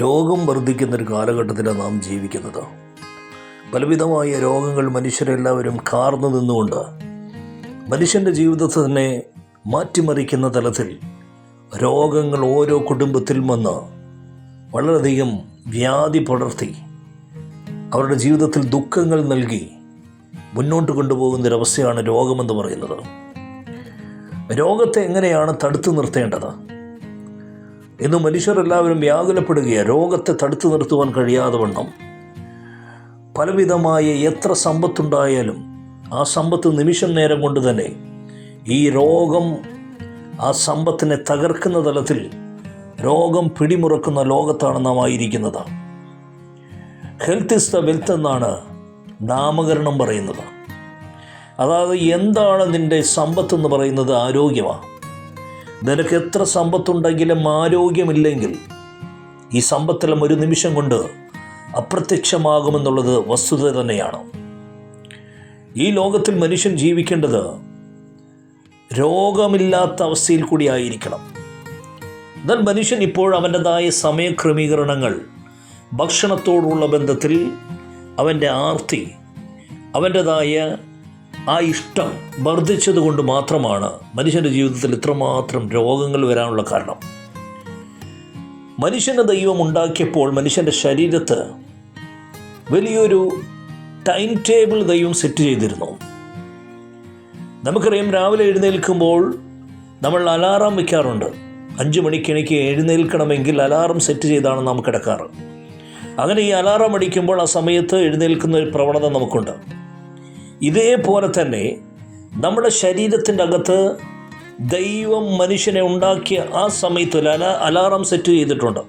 രോഗം വർദ്ധിക്കുന്ന ഒരു കാലഘട്ടത്തിലാണ് നാം ജീവിക്കുന്നത്. പലവിധമായ രോഗങ്ങൾ മനുഷ്യരെല്ലാവരും കാർന്നു നിന്നുകൊണ്ട് മനുഷ്യന്റെ ജീവിതത്തെ തന്നെ മാറ്റിമറിക്കുന്ന തലത്തിൽ രോഗങ്ങൾ ഓരോ കുടുംബത്തിൽ വന്ന് വളരെയധികം വ്യാധി പടർത്തി അവരുടെ ജീവിതത്തിൽ ദുഃഖങ്ങൾ നൽകി മുന്നോട്ട് കൊണ്ടുപോകുന്നൊരവസ്ഥയാണ് രോഗമെന്ന് പറയുന്നത്. രോഗത്തെ എങ്ങനെയാണ് തടുത്തു നിർത്തേണ്ടത്? ഇന്ന് മനുഷ്യരെല്ലാവരും വ്യാകുലപ്പെടുകയാണ് രോഗത്തെ തടുത്തു നിർത്തുവാൻ കഴിയാതെ വണ്ണം. പലവിധമായ എത്ര സമ്പത്തുണ്ടായാലും ആ സമ്പത്ത് നിമിഷം നേരം കൊണ്ട് തന്നെ ഈ രോഗം ആ സമ്പത്തിനെ തകർക്കുന്ന തലത്തിൽ രോഗം പിടിമുറക്കുന്ന ലോകത്താണ് നാം ആയിരിക്കുന്നത് ഹെൽത്ത് ഇസ് ദ വെൽത്ത് എന്നാണ് നാമകരണം പറയുന്നത്. അതായത് എന്താണ് നിന്റെ സമ്പത്ത് എന്ന് പറയുന്നത് ആരോഗ്യമാണ് നിനക്ക് എത്ര സമ്പത്തുണ്ടെങ്കിലും ആരോഗ്യമില്ലെങ്കിൽ ഈ സമ്പത്തെല്ലാം ഒരു നിമിഷം കൊണ്ട് അപ്രത്യക്ഷമാകുമെന്നുള്ളത് വസ്തുത തന്നെയാണ്. ഈ ലോകത്തിൽ മനുഷ്യൻ ജീവിക്കേണ്ടത് രോഗമില്ലാത്ത അവസ്ഥയിൽ കൂടി ആയിരിക്കണം. എന്നാൽ മനുഷ്യൻ ഇപ്പോൾ അവന്റെതായ സമയക്രമീകരണങ്ങൾ ഭക്ഷണത്തോടുള്ള ബന്ധത്തിൽ അവന്റെ ആർത്തി അവന്റെതായ ആ ഇഷ്ടം വർദ്ധിച്ചതുകൊണ്ട് മാത്രമാണ് മനുഷ്യന്റെ ജീവിതത്തിൽ ഇത്രമാത്രം രോഗങ്ങൾ വരാനുള്ള കാരണം. മനുഷ്യനെ ദൈവം ഉണ്ടാക്കിയപ്പോൾ മനുഷ്യന്റെ ശരീരത്ത് വലിയൊരു ടൈം ടേബിൾ ദൈവം സെറ്റ് ചെയ്തിരുന്നു. നമുക്കറിയാം രാവിലെ എഴുന്നേൽക്കുമ്പോൾ നമ്മൾ അലാറം വയ്ക്കാറുണ്ട് അഞ്ച് മണിക്ക് എനിക്ക് എഴുന്നേൽക്കണമെങ്കിൽ അലാറം സെറ്റ് ചെയ്താണ് നാം കിടക്കാറ്. അങ്ങനെ ഈ അലാറം അടിക്കുമ്പോൾ ആ സമയത്ത് എഴുന്നേൽക്കുന്ന ഒരു പ്രവണത നമുക്കുണ്ട്. ഇതേപോലെ തന്നെ നമ്മുടെ ശരീരത്തിന്റെ അകത്ത് ദൈവം മനുഷ്യനെ ഉണ്ടാക്കിയ ആ സമയത്ത് ഒരു അല അലാറം സെറ്റ് ചെയ്തിട്ടുണ്ട്.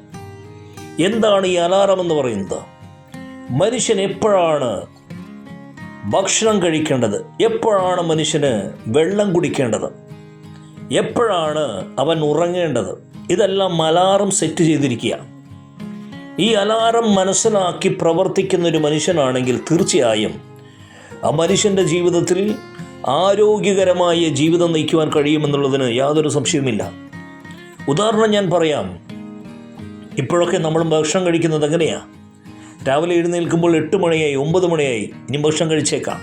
എന്താണ് ഈ അലാറം എന്ന് പറയുന്നത്? മനുഷ്യൻ എപ്പോഴാണ് ഭക്ഷണം കഴിക്കേണ്ടത്? എപ്പോഴാണ് മനുഷ്യന് വെള്ളം കുടിക്കേണ്ടത്? എപ്പോഴാണ് അവൻ ഉറങ്ങേണ്ടത്? ഇതെല്ലാം അലാറം സെറ്റ് ചെയ്തിരിക്കുക ഈ അലാറം മനസ്സിലാക്കി പ്രവർത്തിക്കുന്ന ഒരു മനുഷ്യനാണെങ്കിൽ തീർച്ചയായും ആ മനുഷ്യന്റെ ജീവിതത്തിൽ ആരോഗ്യകരമായ ജീവിതം നയിക്കുവാൻ കഴിയുമെന്നുള്ളതിന് യാതൊരു സംശയവുമില്ല. ഉദാഹരണം ഞാൻ പറയാം. ഇപ്പോഴൊക്കെ നമ്മൾ ഭക്ഷണം കഴിക്കുന്നത് എങ്ങനെയാണ് രാവിലെ എഴുന്നേൽക്കുമ്പോൾ എട്ട് മണിയായി ഒമ്പത് മണിയായി ഇനി ഭക്ഷണം കഴിച്ചേക്കാം.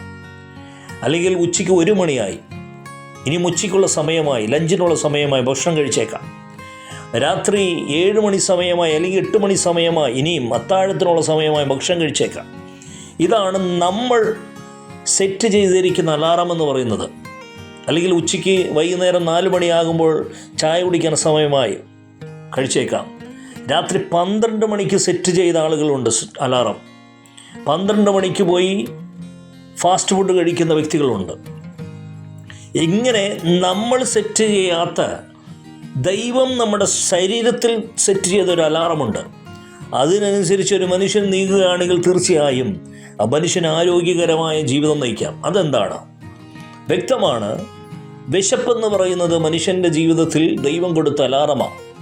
അല്ലെങ്കിൽ ഉച്ചയ്ക്ക് ഒരു മണിയായി ഇനി ഉച്ചയ്ക്കുള്ള സമയമായി ലഞ്ചിനുള്ള സമയമായി ഭക്ഷണം കഴിച്ചേക്കാം. രാത്രി ഏഴ് മണി സമയമായി അല്ലെങ്കിൽ എട്ട് മണി സമയമായി ഇനിയും അത്താഴത്തിനുള്ള സമയമായി ഭക്ഷണം കഴിച്ചേക്കാം. ഇതാണ് നമ്മൾ സെറ്റ് ചെയ്തിരിക്കുന്ന അലാറം എന്ന് പറയുന്നത്. അല്ലെങ്കിൽ ഉച്ചയ്ക്ക് വൈകുന്നേരം നാല് മണിയാകുമ്പോൾ ചായ കുടിക്കാൻ സമയമായി കഴിച്ചേക്കാം. രാത്രി പന്ത്രണ്ട് മണിക്ക് സെറ്റ് ചെയ്ത ആളുകളുണ്ട് അലാറം. പന്ത്രണ്ട് മണിക്ക് പോയി ഫാസ്റ്റ് ഫുഡ് കഴിക്കുന്ന വ്യക്തികളുണ്ട്. ഇങ്ങനെ നമ്മൾ സെറ്റ് ചെയ്യാത്ത ദൈവം നമ്മുടെ ശരീരത്തിൽ സെറ്റ് ചെയ്തൊരു അലാറമുണ്ട്. അതിനനുസരിച്ച് ഒരു മനുഷ്യൻ നീങ്ങുകയാണെങ്കിൽ തീർച്ചയായും മനുഷ്യന് ആരോഗ്യകരമായ ജീവിതം നയിക്കാം. അതെന്താണ്? വ്യക്തമാണ്. വിശപ്പെന്ന് പറയുന്നത് മനുഷ്യന്റെ ജീവിതത്തിൽ ദൈവം കൊടുത്ത അലാറമാണ്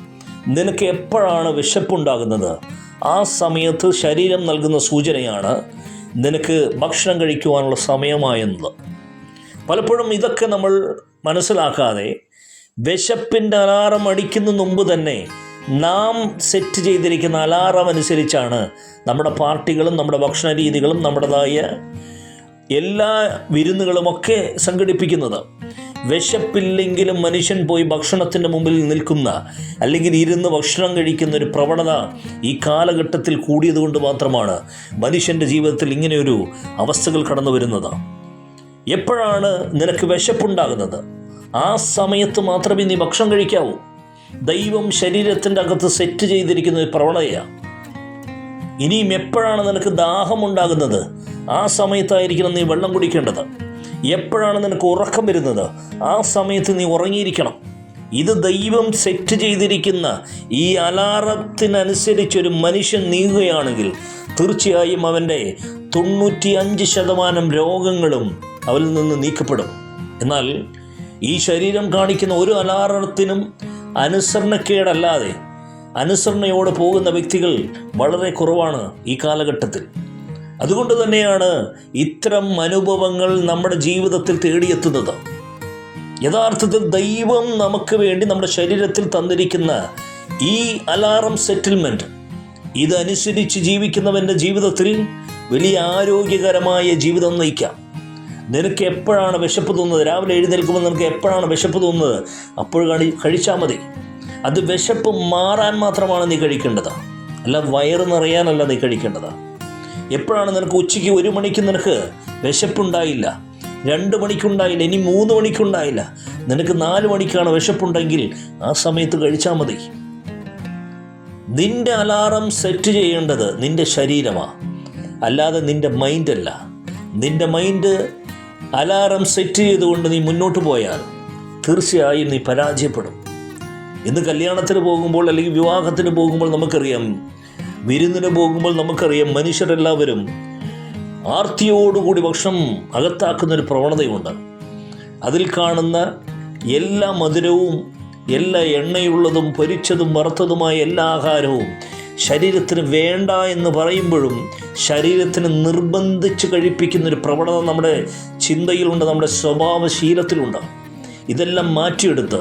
നിനക്ക് എപ്പോഴാണ് വിശപ്പുണ്ടാകുന്നത്? ആ സമയത്ത് ശരീരം നൽകുന്ന സൂചനയാണ് നിനക്ക് ഭക്ഷണം കഴിക്കുവാനുള്ള സമയമായെന്നത്. പലപ്പോഴും ഇതൊക്കെ നമ്മൾ മനസ്സിലാക്കാതെ വിശപ്പിന്റെ അലാറം അടിക്കുന്ന മുമ്പ് തന്നെ നാം സെറ്റ് ചെയ്തിരിക്കുന്ന അലാറം അനുസരിച്ചാണ് നമ്മുടെ പാർട്ടികളും നമ്മുടെ ഭക്ഷണ രീതികളും നമ്മുടേതായ എല്ലാ വിരുന്നുകളുമൊക്കെ സംഘടിപ്പിക്കുന്നത്. വിശപ്പില്ലെങ്കിലും മനുഷ്യൻ പോയി ഭക്ഷണത്തിന്റെ മുമ്പിൽ നിൽക്കുന്ന അല്ലെങ്കിൽ ഇരുന്ന് ഭക്ഷണം കഴിക്കുന്ന ഒരു പ്രവണത ഈ കാലഘട്ടത്തിൽ കൂടിയതുകൊണ്ട് മാത്രമാണ് മനുഷ്യന്റെ ജീവിതത്തിൽ ഇങ്ങനെയൊരു അവസ്ഥകൾ കടന്നു വരുന്നത്. എപ്പോഴാണ് നിനക്ക് വിശപ്പുണ്ടാകുന്നത്? ആ സമയത്ത് മാത്രമേ നീ ഭക്ഷണം കഴിക്കാവൂ. ദൈവം ശരീരത്തിന്റെ അകത്ത് സെറ്റ് ചെയ്തിരിക്കുന്ന ഒരു പ്രവണതയാണ്. ഇനിയും എപ്പോഴാണ് നിനക്ക് ദാഹമുണ്ടാകുന്നത്? ആ സമയത്തായിരിക്കണം നീ വെള്ളം കുടിക്കേണ്ടത്. എപ്പോഴാണ് നിനക്ക് ഉറക്കം വരുന്നത്? ആ സമയത്ത് നീ ഉറങ്ങിയിരിക്കണം. ഇത് ദൈവം സെറ്റ് ചെയ്തിരിക്കുന്ന ഈ അലാറത്തിനനുസരിച്ച് ഒരു മനുഷ്യൻ നീങ്ങുകയാണെങ്കിൽ തീർച്ചയായും അവന്റെ തൊണ്ണൂറ്റി അഞ്ച് ശതമാനം രോഗങ്ങളും അവരിൽ നിന്ന് നീക്കപ്പെടും. എന്നാൽ ഈ ശരീരം കാണിക്കുന്ന ഒരു അലാറത്തിനും അനുസരണക്കേടല്ലാതെ അനുസരണയോടെ പോകുന്ന വ്യക്തികൾ വളരെ കുറവാണ് ഈ കാലഘട്ടത്തിൽ. അതുകൊണ്ട് തന്നെയാണ് ഇത്തരം അനുഭവങ്ങൾ നമ്മുടെ ജീവിതത്തിൽ തേടിയെത്തുന്നത്. യഥാർത്ഥത്തിൽ ദൈവം നമുക്ക് വേണ്ടി നമ്മുടെ ശരീരത്തിൽ തന്നിരിക്കുന്ന ഈ അലാറം സെറ്റിൽമെന്റ് ഇതനുസരിച്ച് ജീവിക്കുന്നവന്റെ ജീവിതത്തിൽ വലിയ ആരോഗ്യകരമായ ജീവിതം നയിക്കാം. നിനക്ക് എപ്പോഴാണ് വിശപ്പ് തോന്നുന്നത്? രാവിലെ എഴുന്നേൽക്കുമ്പോൾ നിനക്ക് എപ്പോഴാണ് വിശപ്പ് തോന്നുന്നത്? അപ്പോൾ കഴി കഴിച്ചാൽ മതി. അത് വിശപ്പ് മാറാൻ മാത്രമാണ് നീ കഴിക്കേണ്ടത്. അല്ല വയറ് നിറയാനല്ല നീ കഴിക്കേണ്ടത്. എപ്പോഴാണ് നിനക്ക് ഉച്ചയ്ക്ക് ഒരു മണിക്ക് നിനക്ക് വിശപ്പുണ്ടായില്ല? രണ്ട് മണിക്കുണ്ടായില്ല ഇനി മൂന്ന് മണിക്കുണ്ടായില്ല. നിനക്ക് നാല് മണിക്കാണ് വിശപ്പുണ്ടെങ്കിൽ ആ സമയത്ത് കഴിച്ചാൽ മതി. നിന്റെ അലാറം സെറ്റ് ചെയ്യേണ്ടത് നിന്റെ ശരീരമാണ് അല്ലാതെ നിന്റെ മൈൻഡല്ല. നിന്റെ മൈൻഡ് അലാറം സെറ്റ് ചെയ്തുകൊണ്ട് നീ മുന്നോട്ട് പോയാൽ തീർച്ചയായും നീ പരാജയപ്പെടും. ഇന്ന് കല്യാണത്തിന് പോകുമ്പോൾ അല്ലെങ്കിൽ വിവാഹത്തിന് പോകുമ്പോൾ നമുക്കറിയാം വിരുന്നിന് പോകുമ്പോൾ നമുക്കറിയാം മനുഷ്യരെല്ലാവരും ആർത്തിയോടുകൂടി ഭക്ഷണം അകത്താക്കുന്നൊരു പ്രവണതയുണ്ട്. അതിൽ കാണുന്ന എല്ലാ മധുരവും എല്ലാ എണ്ണയുള്ളതും പൊരിച്ചതും വറുത്തതുമായ എല്ലാ ആഹാരവും ശരീരത്തിന് വേണ്ട എന്ന് പറയുമ്പോഴും ശരീരത്തിന് നിർബന്ധിച്ച് കഴിപ്പിക്കുന്നൊരു പ്രവണത നമ്മുടെ ചിന്തയിലുണ്ട് നമ്മുടെ സ്വഭാവശീലത്തിലുണ്ട്. ഇതെല്ലാം മാറ്റിയെടുത്ത്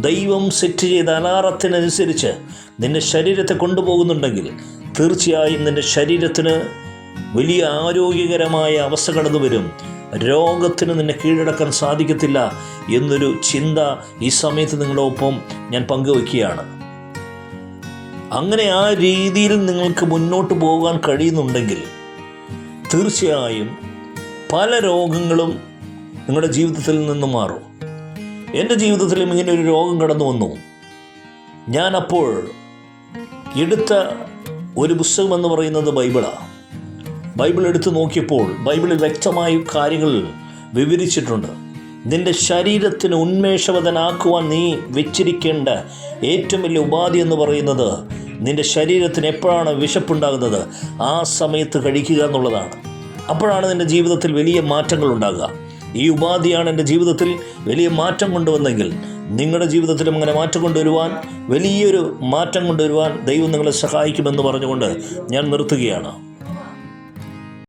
ദൈവം സെറ്റ് ചെയ്ത അലാറത്തിനനുസരിച്ച് നിന്റെ ശരീരത്തെ കൊണ്ടുപോകുന്നുണ്ടെങ്കിൽ തീർച്ചയായും നിന്റെ ശരീരത്തിന് വലിയ ആരോഗ്യകരമായ അവസ്ഥ കടന്നു വരും. രോഗത്തിന് നിന്നെ കീഴടക്കാൻ സാധിക്കത്തില്ല എന്നൊരു ചിന്ത ഈ സമയത്ത് നിങ്ങളോടൊപ്പം ഞാൻ പങ്കുവയ്ക്കുകയാണ്. അങ്ങനെ ആ രീതിയിൽ നിങ്ങൾക്ക് മുന്നോട്ട് പോകാൻ കഴിയുന്നുണ്ടെങ്കിൽ തീർച്ചയായും പല രോഗങ്ങളും നിങ്ങളുടെ ജീവിതത്തിൽ നിന്ന് മാറും. എന്റെ ജീവിതത്തിലും ഇങ്ങനെ ഒരു രോഗം കടന്നു വന്നു. ഞാൻ അപ്പോൾ എടുത്ത ഒരു പുസ്തകം എന്ന് പറയുന്നത് ബൈബിളാണ് ബൈബിൾ എടുത്ത് നോക്കിയപ്പോൾ ബൈബിളിൽ വ്യക്തമായ കാര്യങ്ങൾ വിവരിച്ചിട്ടുണ്ട്. നിന്റെ ശരീരത്തിന് ഉന്മേഷവതനാക്കുവാൻ നീ വെച്ചിരിക്കേണ്ട ഏറ്റവും വലിയ ഉപാധി എന്ന് പറയുന്നത് നിന്റെ ശരീരത്തിന് എപ്പോഴാണ് വിശപ്പുണ്ടാകുന്നത്? ആ സമയത്ത് കഴിക്കുക എന്നുള്ളതാണ്. അപ്പോഴാണ് നിന്റെ ജീവിതത്തിൽ വലിയ മാറ്റങ്ങൾ ഉണ്ടാകുക. ഈ ഉപാധിയാണ് എന്റെ ജീവിതത്തിൽ വലിയ മാറ്റം കൊണ്ടുവന്നെങ്കിൽ നിങ്ങളുടെ ജീവിതത്തിലും അങ്ങനെ മാറ്റം കൊണ്ടുവരുവാൻ വലിയൊരു മാറ്റം കൊണ്ടുവരുവാൻ ദൈവം നിങ്ങളെ സഹായിക്കുമെന്ന് പറഞ്ഞുകൊണ്ട് ഞാൻ നിർത്തുകയാണ്.